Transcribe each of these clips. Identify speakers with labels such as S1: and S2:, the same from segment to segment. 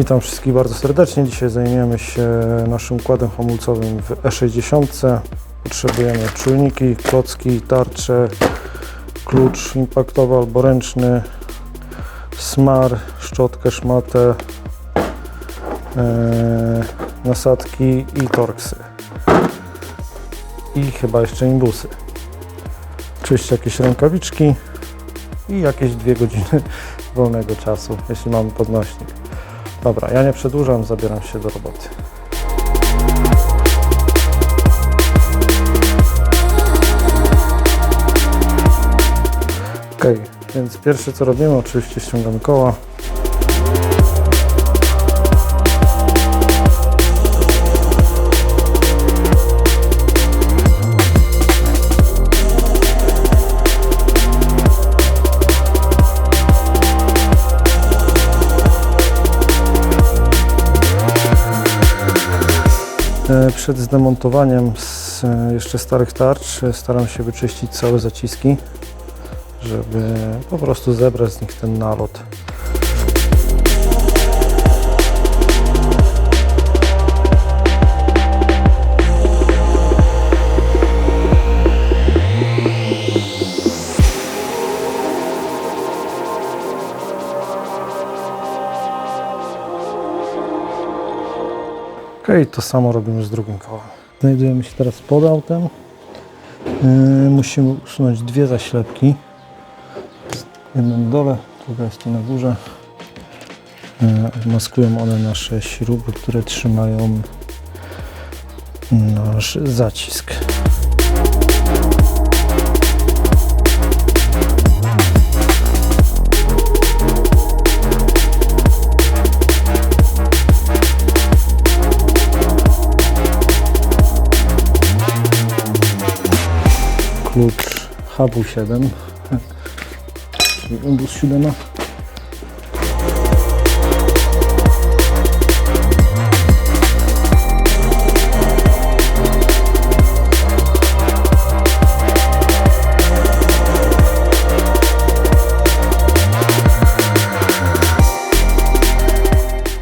S1: Witam wszystkich bardzo serdecznie. Dzisiaj zajmiemy się naszym układem hamulcowym w E60. Potrzebujemy czujniki, klocki, tarcze, klucz impaktowy albo ręczny, smar, szczotkę, szmatę, e, nasadki i torksy. I chyba jeszcze imbusy. Oczywiście jakieś rękawiczki i jakieś dwie godziny wolnego czasu, jeśli mamy podnośnik. Dobra, ja nie przedłużam, zabieram się do roboty. Ok, więc pierwsze co robimy, oczywiście ściągamy koła. Przed zdemontowaniem z e, jeszcze starych tarcz e, staram się wyczyścić całe zaciski, żeby po prostu zebrać z nich ten nalot. Ok, to samo robimy z drugim kołem. Znajdujemy się teraz pod autem. Yy, musimy usunąć dwie zaślepki. Jedna na dole, druga jest tu na górze. Yy, maskują one nasze śruby, które trzymają nasz zacisk. Klucz HW7 czyli Imbus 7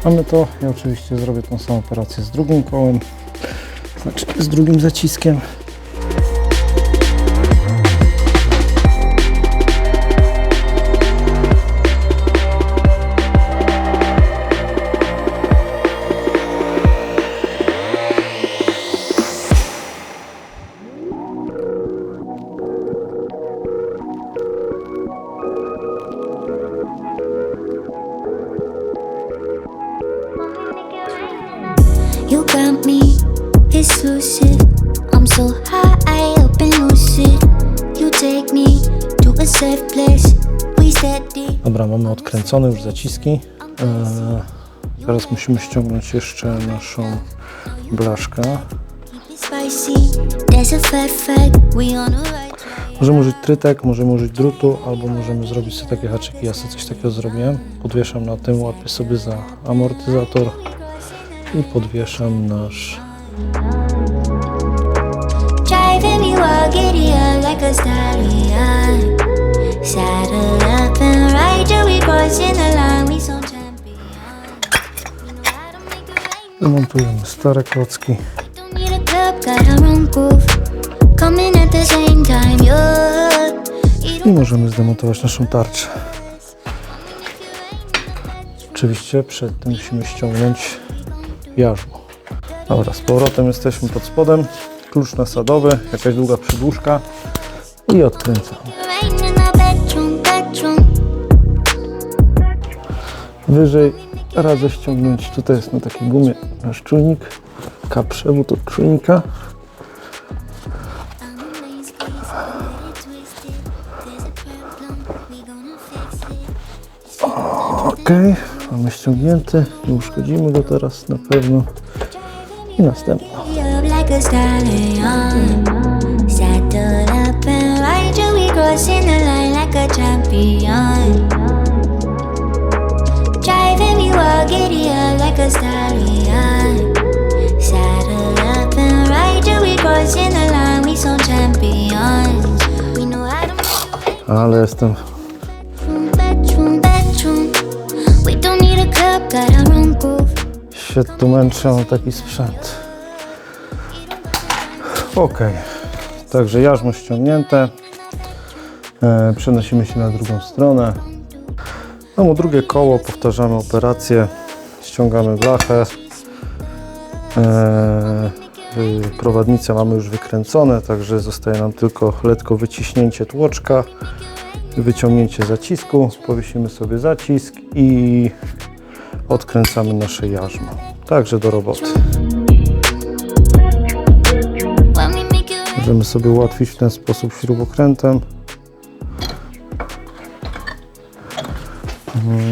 S1: Mamy to, ja oczywiście zrobię tą samą operację z drugim kołem, znaczy z drugim zaciskiem.
S2: Exclusive. I'm so high up and lucid. You take me to a safe place. We steady.
S1: Dobra, mamy odkręcone już zaciski. Eee, teraz musimy ściągnąć jeszcze naszą blaszkę. Możemy użyć trytek, możemy użyć drutu, albo możemy zrobić sobie takie haczyki. Ja sobie coś takiego zrobiłem. Podwieszam na tym, łapię sobie za amortyzator i podwieszam nasz
S2: same time, you're.
S1: I możemy zdemontować naszą tarczę. Oczywiście przed tym musimy ściągnąć jarzmo. Dobra, z powrotem jesteśmy pod spodem. Klucz nasadowy, jakaś długa przydłużka i odkręcamy. Wyżej radzę ściągnąć, tutaj jest na takiej gumie nasz czujnik, kaprzewód od czujnika. Ok, mamy ściągnięty, nie uszkodzimy go teraz na pewno. I następny.
S2: Up like a stallion. Saddle up and ride till we crossing the line like a champion. Driving me wild, giddy up like a stallion. Saddle up and ride till we crossing the line. We some champions. We know how to make
S1: Ale jestem
S2: bedroom, bedroom, bedroom. We don't need a club, got our own groove.
S1: się tu męczę, mam taki sprzęt. Ok, także jarzmo ściągnięte. E, przenosimy się na drugą stronę. No, drugie koło, powtarzamy operację. Ściągamy blachę. E, y, mamy już wykręcone, także zostaje nam tylko lekko wyciśnięcie tłoczka, wyciągnięcie zacisku. Powiesimy sobie zacisk i odkręcamy nasze jarzmo. Także do roboty. Możemy sobie ułatwić w ten sposób śrubokrętem.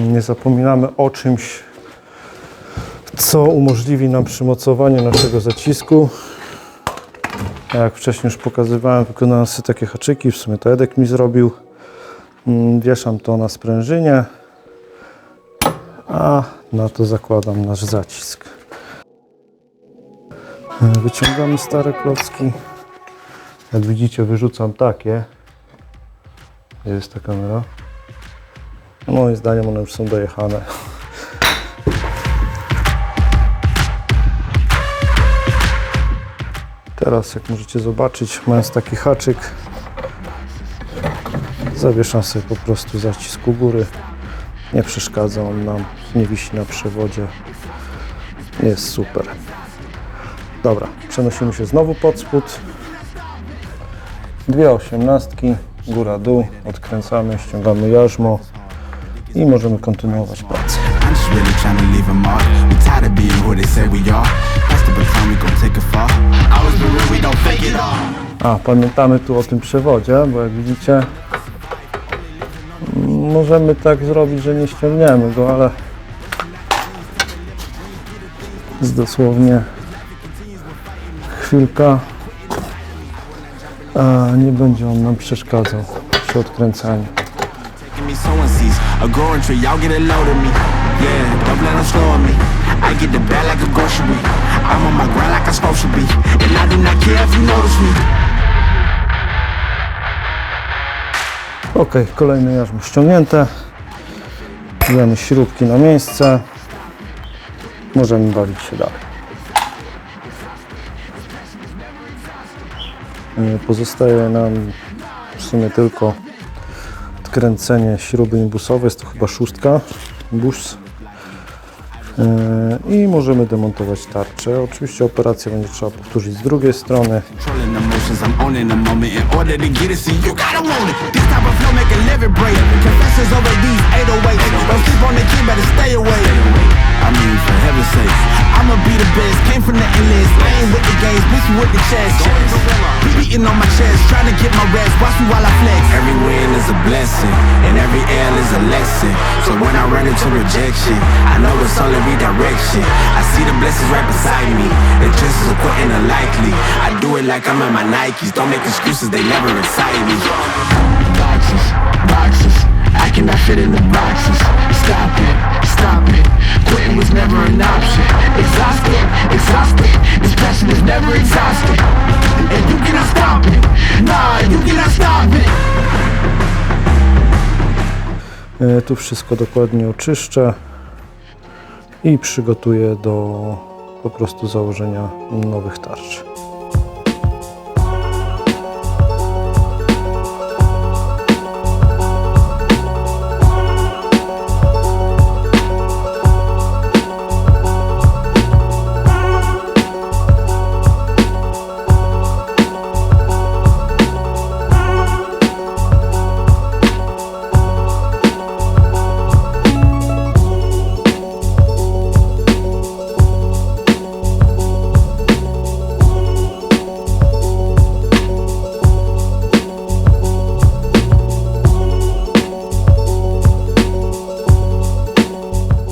S1: Nie zapominamy o czymś, co umożliwi nam przymocowanie naszego zacisku. Jak wcześniej już pokazywałem, wykonałem sobie takie haczyki, w sumie to Edek mi zrobił. Mm, Wieszam to na sprężynie, a na to zakładam nasz zacisk. E, Wyciągamy stare klocki. Jak widzicie, wyrzucam takie. Gdzie jest ta kamera? No, Moim zdaniem one już są dojechane. Teraz, jak możecie zobaczyć, mając taki haczyk, zawieszam sobie po prostu zacisk u góry. Nie przeszkadza on nam, nie wisi na przewodzie. Jest super. Dobra, przenosimy się znowu pod spód. Dwie osiemnastki, góra dół, odkręcamy, ściągamy jarzmo i możemy kontynuować pracę.
S3: A
S1: pamiętamy tu o tym przewodzie, bo jak widzicie, możemy tak zrobić, że nie ściągniemy go, ale jest dosłownie chwilka, a nie będzie on nam przeszkadzał przy odkręcaniu.
S3: A growing tree, y'all get a load of me. Yeah, don't them slow on me. I get the bag like a grocery. I'm on my grind like I'm supposed to be. And I do not care if you notice me.
S1: Ok, kolejne jarzmo ściągnięte. Bierzemy śrubki na miejsce. Możemy bawić się dalej. E, Pozostaje nam w sumie tylko odkręcenie śruby imbusowej. Jest to chyba szóstka. Bus. E, I możemy demontować tarczę. Oczywiście operację będzie trzeba powtórzyć z drugiej strony.
S3: I'ma be the best. Came from the endless, lane with the games, bitch with the chest. Beating on my chest, trying to get my rest. Watch me while I flex. Every win is a blessing, and every L is a lesson. So when I run into rejection, I know it's only redirection. I see the blessings right beside me. The chances are likely. I do it like I'm in my Nikes. Don't make excuses, they never excite me. Boxes, boxes. I cannot fit in the boxes. Stop it, stop it. Quitting was never an option. Exhausted, exhausted. This passion is never exhausted. And you cannot stop it. Nah, you cannot stop it.
S1: E, Tu wszystko dokładnie oczyszczę i przygotuję do po prostu założenia nowych tarcz.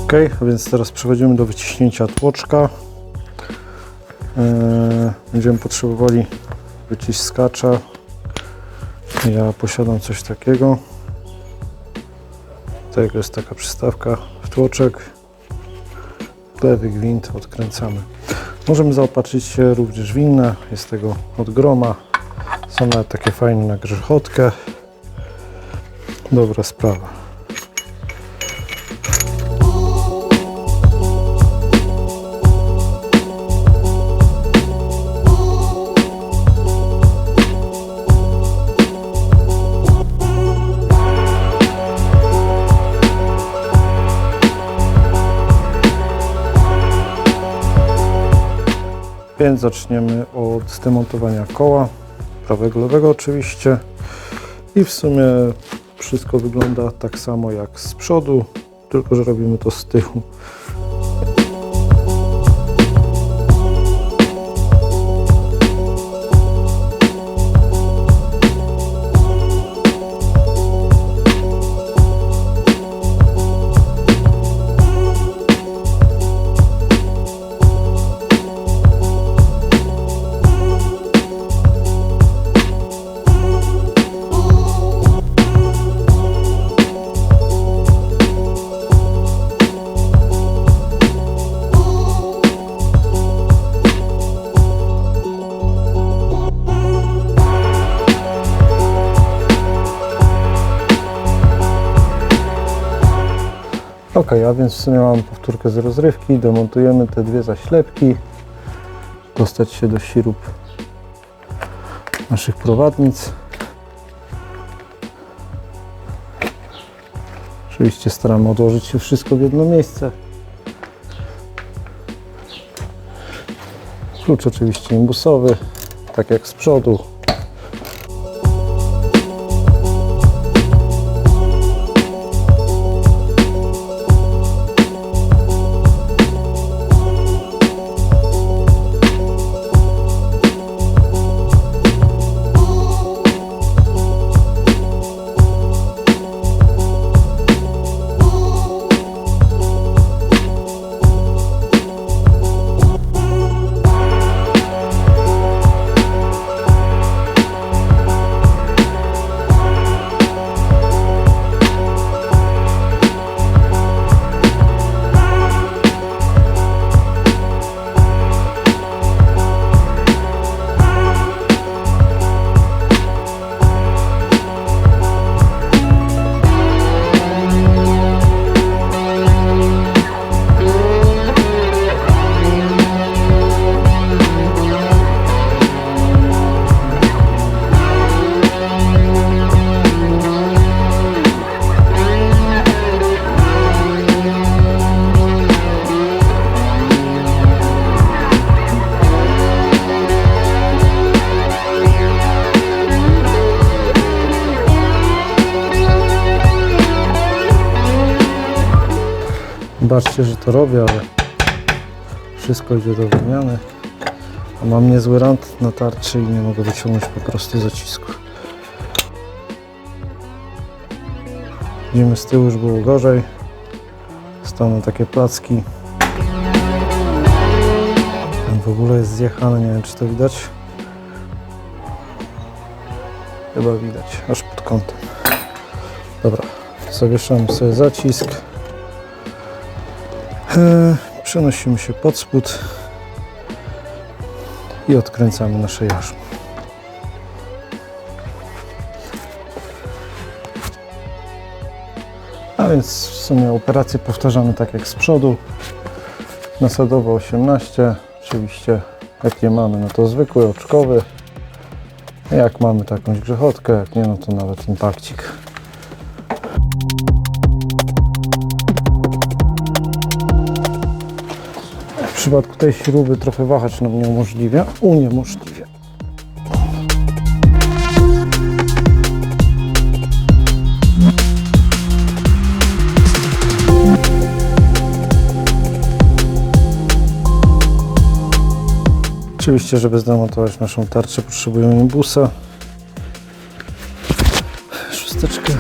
S1: Ok, więc teraz przechodzimy do wyciśnięcia tłoczka. E, Będziemy potrzebowali wyciskacza. Ja posiadam coś takiego. Tego jest taka przystawka w tłoczek. Lewy gwint odkręcamy. Możemy zaopatrzyć się również w inne. Jest tego od groma. Są nawet takie fajne na grzechotkę. Dobra sprawa. Więc zaczniemy od zdemontowania koła, prawego, lewego oczywiście. I w sumie wszystko wygląda tak samo jak z przodu, tylko że robimy to z tyłu. A więc w sumie mamy powtórkę z rozrywki, demontujemy te dwie zaślepki, dostać się do sirup naszych prowadnic. Oczywiście staramy odłożyć się wszystko w jedno miejsce. Klucz oczywiście imbusowy, tak jak z przodu. Baczcie, że to robię, ale wszystko idzie do wymiany. A mam niezły rant na tarczy i nie mogę wyciągnąć po prostu zacisku. Widzimy z tyłu już było gorzej. Staną takie placki. Ten w ogóle jest zjechany, nie wiem czy to widać. Chyba widać, aż pod kątem. Dobra, zawieszamy sobie zacisk. E, Przenosimy się pod spód i odkręcamy nasze jarzmo. A więc w sumie operację powtarzamy tak jak z przodu. Nasadowo 18, oczywiście jak nie mamy, no to zwykły oczkowy. Jak mamy to jakąś grzechotkę, jak nie, no to nawet impakcik. Przypadku tej śruby trochę wahacz nam nie umożliwia, uniemożliwia. Oczywiście, żeby zdemontować naszą tarczę potrzebujemy imbusa. Szósteczkę.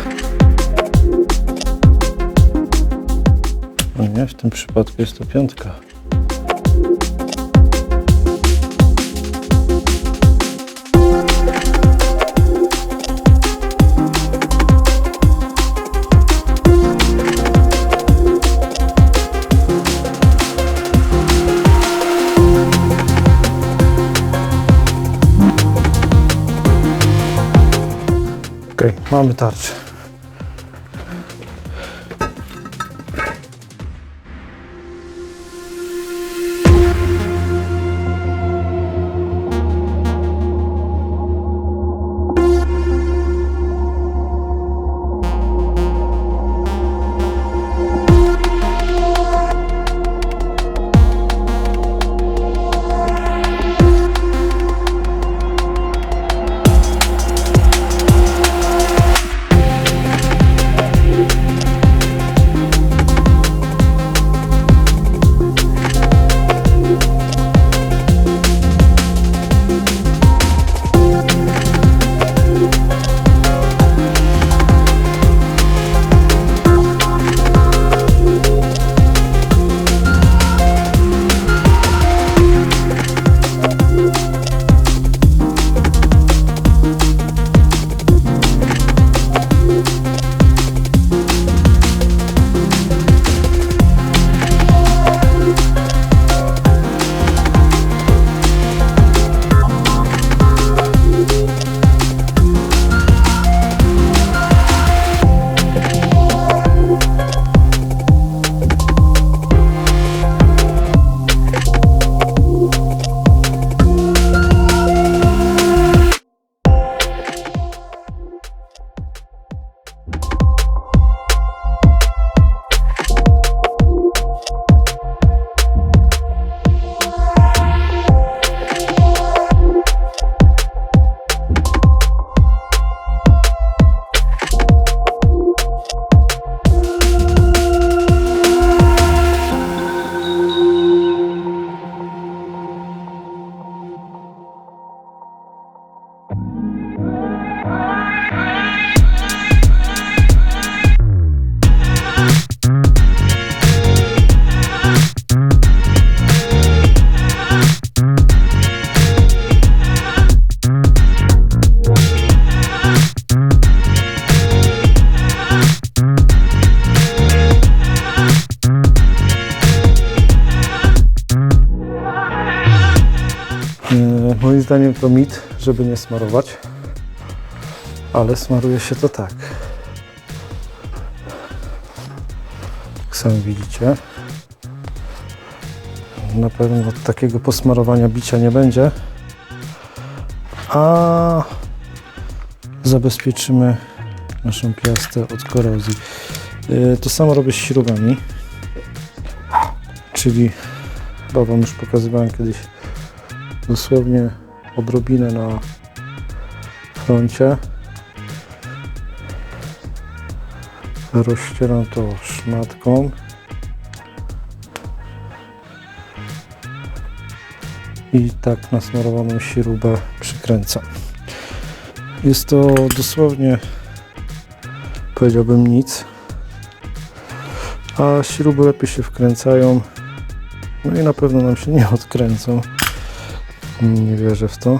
S1: O nie, w tym przypadku jest to piątka. Okej, mamy zdaniem to mit, żeby nie smarować, ale smaruje się to tak. Jak sami widzicie. Na pewno takiego posmarowania bicia nie będzie, a zabezpieczymy naszą piastę od korozji. Yy, To samo robię z śrubami, czyli chyba Wam już pokazywałem kiedyś dosłownie odrobinę na froncie. Rozcieram to szmatką. I tak nasmarowaną śrubę przykręcam. Jest to dosłownie, powiedziałbym, nic. A śruby lepiej się wkręcają. No i na pewno nam się nie odkręcą. Nie wierzę w to.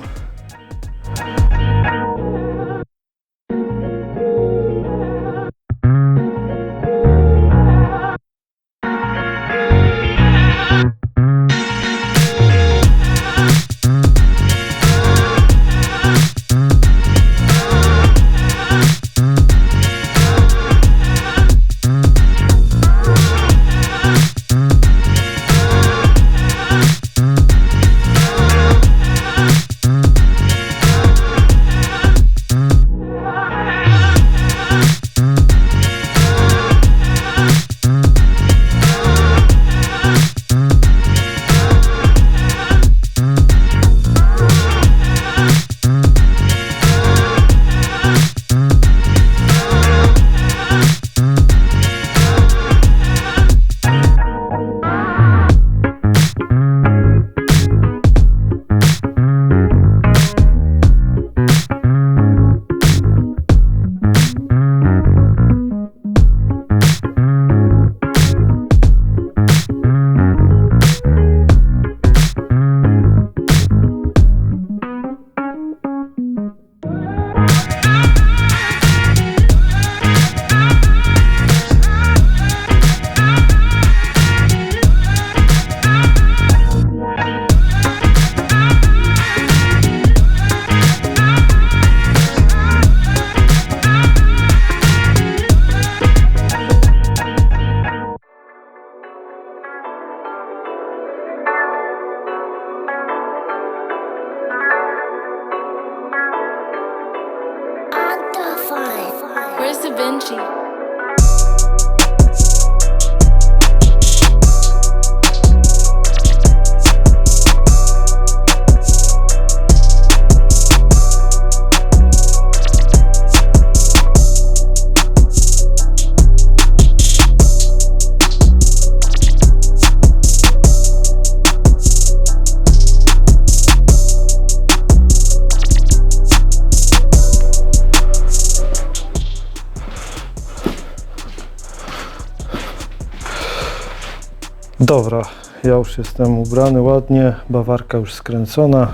S1: Dobra, ja już jestem ubrany ładnie, bawarka już skręcona.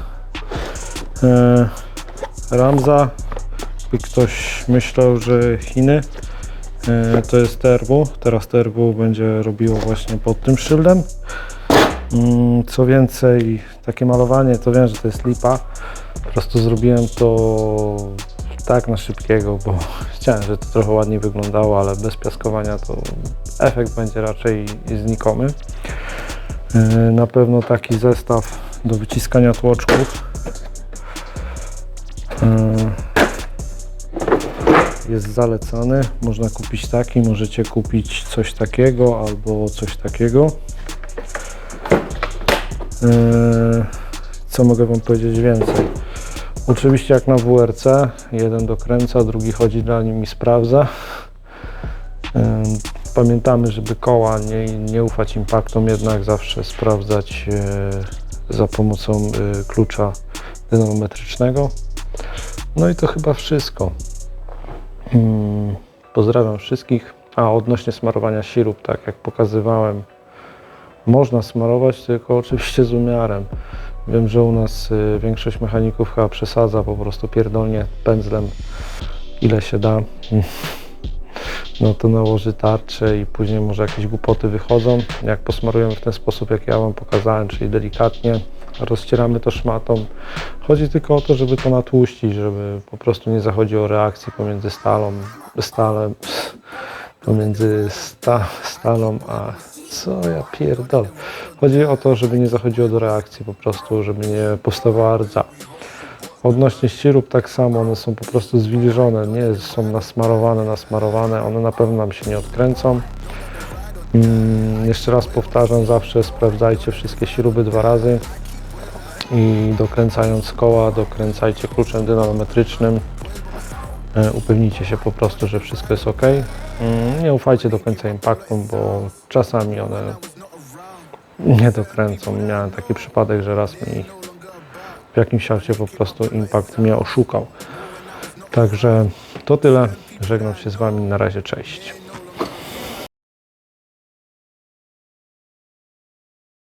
S1: E, Ramza, jakby ktoś myślał, że Chiny, e, to jest TRW. Teraz TRW będzie robiło właśnie pod tym szyldem. Mm, Co więcej, takie malowanie, to wiem, że to jest lipa. Po prostu zrobiłem to tak na szybkiego, bo chciałem, żeby to trochę ładniej wyglądało, ale bez piaskowania to efekt będzie raczej znikomy. Yy, Na pewno taki zestaw do wyciskania tłoczków. Yy, Jest zalecany. Można kupić taki, możecie kupić coś takiego albo coś takiego. Yy, Co mogę Wam powiedzieć więcej? Oczywiście jak na WRC, jeden dokręca, drugi chodzi dla nim i sprawdza. Pamiętamy, żeby koła nie, nie ufać impaktom, jednak zawsze sprawdzać e, za pomocą e, klucza dynamometrycznego. No i to chyba wszystko. Mm, Pozdrawiam wszystkich. A odnośnie smarowania sirup, tak jak pokazywałem, można smarować, tylko oczywiście z umiarem. Wiem, że u nas y, większość mechaników chyba przesadza, po prostu pierdolnie pędzlem ile się da. No to nałoży tarczę i później może jakieś głupoty wychodzą. Jak posmarujemy w ten sposób, jak ja Wam pokazałem, czyli delikatnie, rozcieramy to szmatą. Chodzi tylko o to, żeby to natłuścić, żeby po prostu nie zachodziło reakcji pomiędzy stalą, stalem, pomiędzy sta, stalą a co ja pierdolę. Chodzi o to, żeby nie zachodziło do reakcji po prostu, żeby nie powstawała rdza. Odnośnie ścierób tak samo, one są po prostu zwilżone, nie są nasmarowane, nasmarowane, one na pewno nam się nie odkręcą. Mm, jeszcze raz powtarzam, zawsze sprawdzajcie wszystkie śruby dwa razy i dokręcając koła, dokręcajcie kluczem dynamometrycznym. E, Upewnijcie się po prostu, że wszystko jest ok. Mm, Nie ufajcie do końca impaktom, bo czasami one nie dokręcą. Miałem taki przypadek, że raz mi w jakimś aucie po prostu impact mnie oszukał. Także to tyle. Żegnam się z Wami. Na razie, cześć.